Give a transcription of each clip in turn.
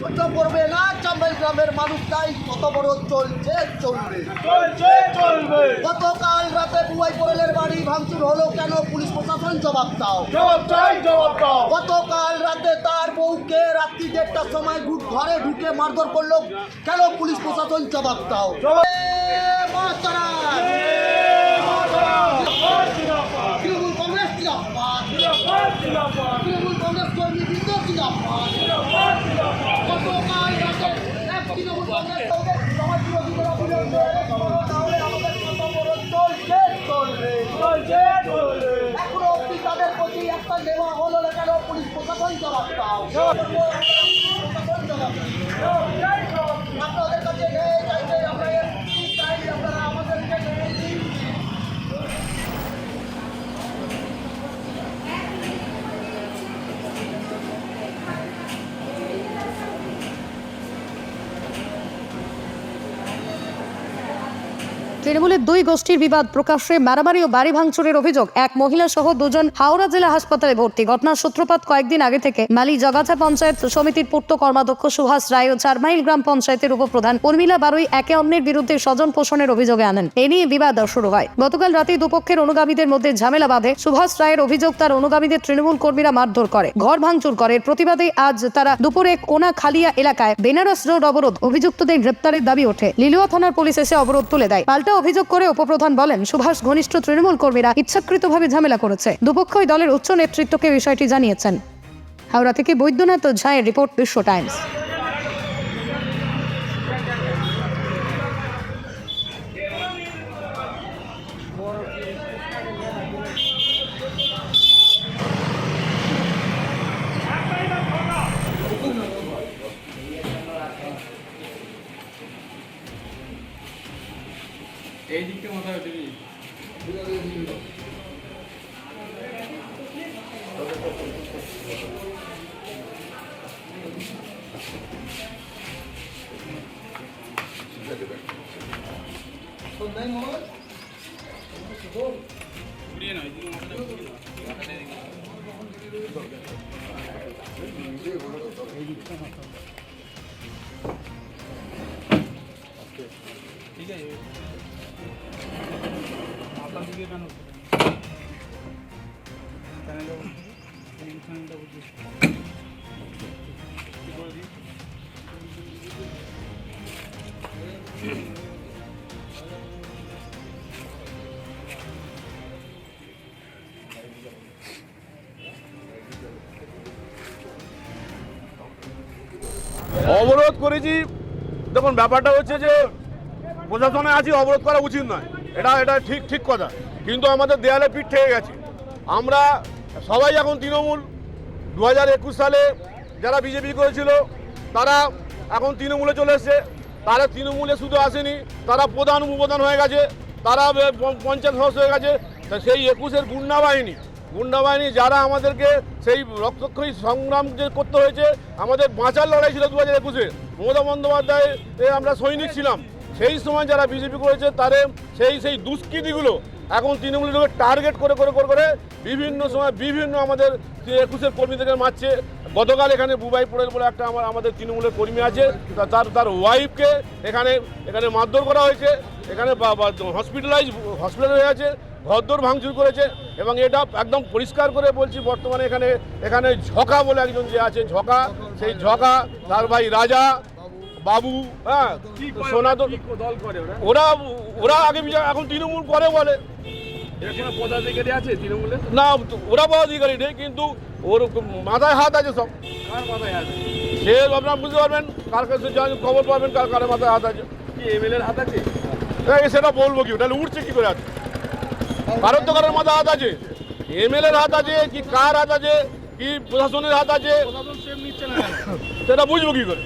সহ্য করবে না চাম্বেল গ্রামের মানুষ তাই কত বড় চলছে চলবে। গতকাল রাতে বুয়াই পোরেলের বাড়ি ভাঙচুর হলো কেন পুলিশ প্রশাসন? জবাব দাও। জবাব চাই জবাব দাও। গতকাল রাতে তার বউকে রাত্রি দেড়টার সময় ঘরে ঢুকে মারধর করল কেন পুলিশ প্রশাসন? জবাব দাও। তৃণমূল কংগ্রেস জিন্দাবাদ! তৃণমূল কংগ্রেস কর্মীবৃন্দ জিন্দাবাদ! গতকাল রাতে এক তৃণমূল কংগ্রেস কংগ্রেস সমাজ বিরোধীদের অভিযোগে তাহলে আমাদের কর্মবরণ চলছে, চলবে। চলছে চলবে এখনও অব্দি তাদের প্রতি একটা নেওয়া হলো না কেন পুলিশ তৃণমূলের দুই গোষ্ঠীর বিবাদ প্রকাশ্যে মারামারি ও বাড়ি ভাঙচুরের অভিযোগ। এক মহিলা সহ দুজন হাওড়া জেলা হাসপাতালে ভর্তি। ঘটনার সূত্রপাত কয়েকদিন আগে থেকে মালি জগাছা পঞ্চায়েত সমিতির পূর্ত কর্মাধ্যক্ষ সুহাস রায় ও চারমাইল গ্রাম পঞ্চায়েতের উপপ্রধান উর্মিলা বারুই একে অন্যের বিরুদ্ধে স্বজন পোষণের অভিযোগে আনেন। এ নিয়ে বিবাদ শুরু হয়। গতকাল রাতে দুপক্ষের অনুগামীদের মধ্যে ঝামেলা বাঁধে। সুভাষ রায়ের অভিযোগ, তার অনুগামীদের তৃণমূল কর্মীরা মারধর করে, ঘর ভাঙচুর করে। প্রতিবাদে আজ তারা দুপুরে কোনা খালিয়া এলাকায় বেনারস রোড অবরোধ অভিযুক্তদের গ্রেপ্তারের দাবি ওঠে। লিলুয়া থানার পুলিশ এসে অবরোধ তুলে দেয়। পাল্টা অভিযোগ করে উপপ্রধান বলেন, সুভাষ ঘনিষ্ঠ তৃণমূল কর্মীরা ইচ্ছাকৃতভাবে ঝামেলা করেছে। দুপক্ষই দলের উচ্চ নেতৃত্বকে বিষয়টি জানিয়েছেন। হাওড়া থেকে বৈদ্যনাথ ঝায়ের রিপোর্ট বিশ্ব টাইমস। ठीक आहे आता तिथे অবরোধ করেছি। দেখুন, ব্যাপারটা হচ্ছে যে প্রশাসনে আছি, অবরোধ করা উচিত নয়। এটা এটা ঠিক ঠিক কথা। কিন্তু আমাদের দেয়ালে পিঠ থেকে গেছে। আমরা সবাই এখন তৃণমূল দু হাজার একুশ সালে যারা বিজেপি করেছিল, তারা এখন তৃণমূলে চলে এসছে। তারা তৃণমূলে শুধু আসেনি, তারা প্রধান উপপ্রধান হয়ে গেছে, তারা পঞ্চায়েত সদস্য হয়ে গেছে। সেই একুশের গুন্ডা বাহিনী গুন্ডা বাহিনী যারা আমাদেরকে সেই রক্তক্ষয়ী সংগ্রাম যে করতে হয়েছে, আমাদের বাঁচার লড়াই ছিল দু হাজার একুশে। মমতা বন্দ্যোপাধ্যায় আমরা সৈনিক ছিলাম। সেই সময় যারা বিজেপি করেছে তারে সেই সেই দুষ্কৃতিগুলো এখন তৃণমূলের টার্গেট করে করে করে করে বিভিন্ন সময় বিভিন্ন আমাদের একুশের কর্মীদেরকে মারছে। গতকাল এখানে বুবাই পোড়েল বলে একটা আমার, আমাদের তৃণমূলের কর্মী আছে। তার তার ওয়াইফকে এখানে এখানে মারধর করা হয়েছে। এখানে হসপিটালাইজ হসপিটাল হয়ে আছে, ঘরদোর ভাঙচুর করেছে এবং এটা একদম পরিষ্কার করে বলছি বর্তমানে এখানে এখানে ঝকা বলে একজন যে আছে, ঝকা। সেই ঝকা তার ভাই রাজা বাবু হ্যাঁ কি দল করে ওরা ওরা আগে এখন তৃণমূল করে বলে। পদাধিকারী আছে তৃণমূলে না ওরা পদাধিকারী নেই কিন্তু ওর মাথায় হাত আছে সব। কার মাথায় আছে সে আপনারা বুঝতে পারবেন কার কাছে খবর পাবেন কার কার মাথায় হাত আছে। কি এমএলএর হাত আছে সেটা বলব কি তাহলে উঠছে কি করে আছে কারোর তো কারোর মাথায় হাত আছে। এমএলএর হাত আছে কি কার হাত আছে কি প্রশাসনের হাত আছে সেটা বুঝব কি করে?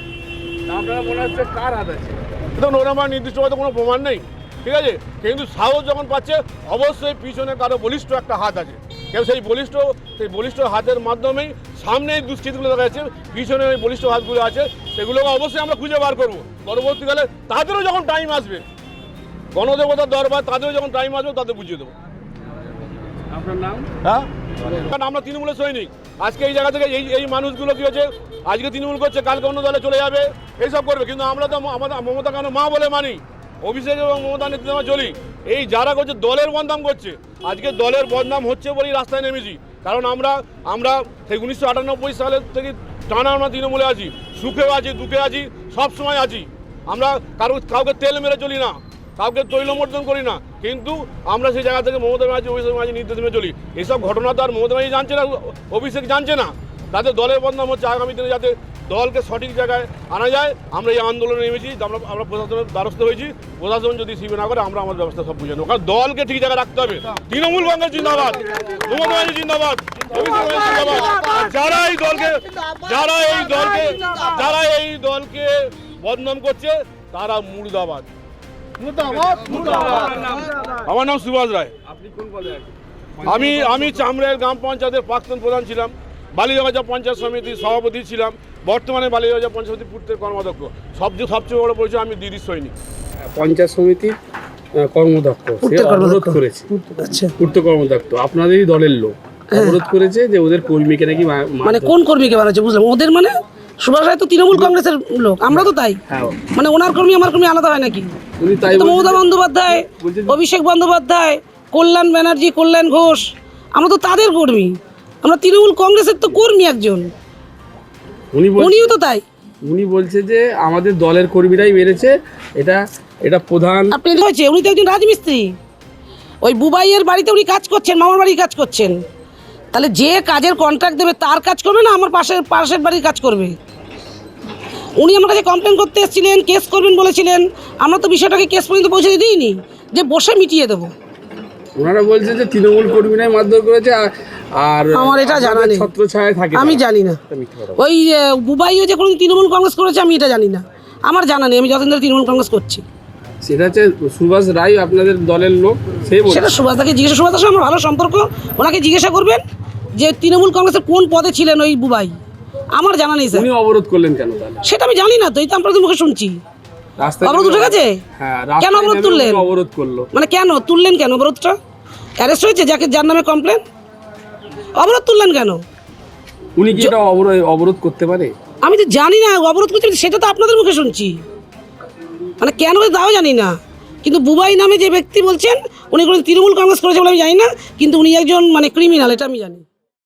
আপনারা মনে হচ্ছে কার হাত আছে? দেখুন ওরা আমার নির্দিষ্ট হয়তো কোনো প্রমাণ নেই ঠিক আছে? কিন্তু সাহস যখন পাচ্ছে অবশ্যই পিছনে কারও বলিষ্ঠ একটা হাত আছে। কেউ সেই বলিষ্ঠ সেই বলিষ্ঠ হাতের মাধ্যমেই সামনে এই দুষ্কৃতিগুলো দেখা যাচ্ছে পিছনে ওই বলিষ্ঠ হাতগুলো আছে সেগুলোকে অবশ্যই আমরা খুঁজে বার করব। পরবর্তীকালে তাদেরও যখন টাইম আসবে গণদেবতার দরবার তাদেরও যখন টাইম আসবে তাদের বুঝিয়ে দেবো। আপনার নাম? হ্যাঁ? কারণ আমরা তৃণমূলের সৈনিক। আজকে এই জায়গা থেকে এই এই মানুষগুলো কি হচ্ছে আজকে তৃণমূল করছে, কালকে অন্য দলে চলে যাবে, এইসব করবে। কিন্তু আমরা তো আমাদের মমতা কেন মা বলে মানি? অভিষেক এবং মমতা নেতৃত্বে চলি এই যারা করছে, দলের বদনাম করছে। আজকে দলের বদনাম হচ্ছে বলেই রাস্তায় নেমেছি। কারণ আমরা আমরা সেই উনিশশো আটানব্বই সালের থেকে টানা আমরা তৃণমূলে আছি। সুখেও আছি, দুঃখে আছি, সবসময় আছি। আমরা কারও কাউকে তেল মেরে চলি না। কাউকে তৈলমর্দন করি না। কিন্তু আমরা সেই জায়গা থেকে মমতা ব্যানার্জি, অভিষেক ব্যানার্জি নির্দেশ মেনে চলি। এসব ঘটনা তো আর মমতা ব্যানার্জি জানছে না, অভিষেক জানছে না। তাদের দলের বদনাম হচ্ছে আগামী দিনে যাতে দলকে সঠিক জায়গায় আনা যায়। আমরা এই আন্দোলনে নেমেছি আমরা আমরা প্রশাসনের দ্বারস্থ হয়েছি। প্রশাসন যদি শিবে না করে, আমরা আমাদের ব্যবস্থা সব বুঝে নেব। কারণ দলকে ঠিক জায়গায় রাখতে হবে। তৃণমূল কংগ্রেস জিন্দাবাদ। মমতা ব্যানার্জি জিন্দাবাদ। যারা এই দলকে, যারা এই দলকে, যারা এই দলকে বদনাম করছে, তারা মুর্দাবাদ। আমার নাম সুভাষ রায়। আমি আমি চামড়াইল গ্রাম পঞ্চায়েতের প্রাক্তন প্রধান ছিলাম বালিয়াবাজার পঞ্চায়েত সমিতির সভাপতি ছিলাম বর্তমানে বালিয়াবাজার পঞ্চায়েত সমিতি পূর্তের কর্মাধ্যক্ষ। সবচেয়ে সবচেয়ে বড় পরিচয় আমি দিদির সৈনিক। পঞ্চায়েত সমিতির আহ, কর্মদক্ষ অবরোধ করেছে। আচ্ছা। পূর্ত কর্মদক্ষ আপনাদেরই দলের লোক। অবরোধ করেছে যে ওদের কর্মীকে নাকি মানে কোন কর্মীকে বানাচ্ছে বুঝলাম। ওদের মানে সুভাষ রায় তো তৃণমূল কংগ্রেসের লোক আমরা তো তাই। হ্যাঁ। মানে ওনার কর্মী আমার কর্মী আলাদা হয় নাকি? উনি তাই তো মমতা বন্দ্যোপাধ্যায় অভিষেক বন্দ্যোপাধ্যায় কল্যাণ ব্যানার্জি কল্যাণ ঘোষ আমরা তো তাদের কর্মী। আমরা তৃণমূল কংগ্রেসের তো কর্মী একজন। উনি উনিও তো তাই। উনি বলছে যে আমাদের দলের কর্মীরাই মেরেছে। এটা এটা প্রধান আপনি হয়েছে উনি তো একজন রাজমিস্ত্রি। ওই বুবাইয়ের বাড়িতে উনি কাজ করছেন মামার বাড়ি কাজ করছেন। তাহলে যে কাজের কন্ট্রাক্ট দেবে তার কাজ করবে না আমার পাশের পাশের বাড়ির কাজ করবে? উনি আমার কাছে কমপ্লেন করতে এসেছিলেন কেস করবেন বলেছিলেন আমরা তো বিষয়টাকে কেস পর্যন্ত পৌঁছে দিইনি যে বসে মিটিয়ে দেবো। ওনারা বলছে যে তৃণমূল কর্মীরাই মারধর করেছে আর- আমার এটা জানা নেই। ছত্র ছায় থাকে আমি জানি না। ওই বুবাইও যে কোনো তৃণমূল কংগ্রেস করেছে আমি এটা জানি না। আমার জানা নেই আমি যতদিন ধরে তৃণমূল কংগ্রেস করছি। সেটা হচ্ছে সুভাষ রায় আপনাদের দলের লোক বলছে। সেটা সুভাষদাকে জিজ্ঞাসা সুভাষদার সঙ্গে আমার ভালো সম্পর্ক ওনাকে জিজ্ঞাসা করবেন যে তৃণমূল কংগ্রেসের কোন পদে ছিলেন ওই বুবাই? আমার জানা নেই স্যার। উনি অবরোধ করলেন কেন তাহলে? সেটা আমি জানি না তো এই তো আপনাদের মুখে শুনছি। অবরোধ উঠে গেছে? হ্যাঁ কেন অবরোধ তুললেন? অবরোধ করল? মানে কেন? তুললেন কেন অবরোধটা? অ্যারেস্ট হয়েছে? যাকে যার নামে কমপ্লেন অবরোধ তুললেন কেন? উনি কি এটা অবরোধ অবরোধ করতে পারে? আমি তো জানি না অবরোধ করতে সেটা তো আপনাদের মুখে শুনছি। মানে কেন তাও জানি না। কিন্তু বুবাই নামে যে ব্যক্তি বলছেন উনি কোনো তৃণমূল কংগ্রেস করেছে বলে আমি জানি না কিন্তু উনি একজন মানে ক্রিমিনাল এটা আমি জানি।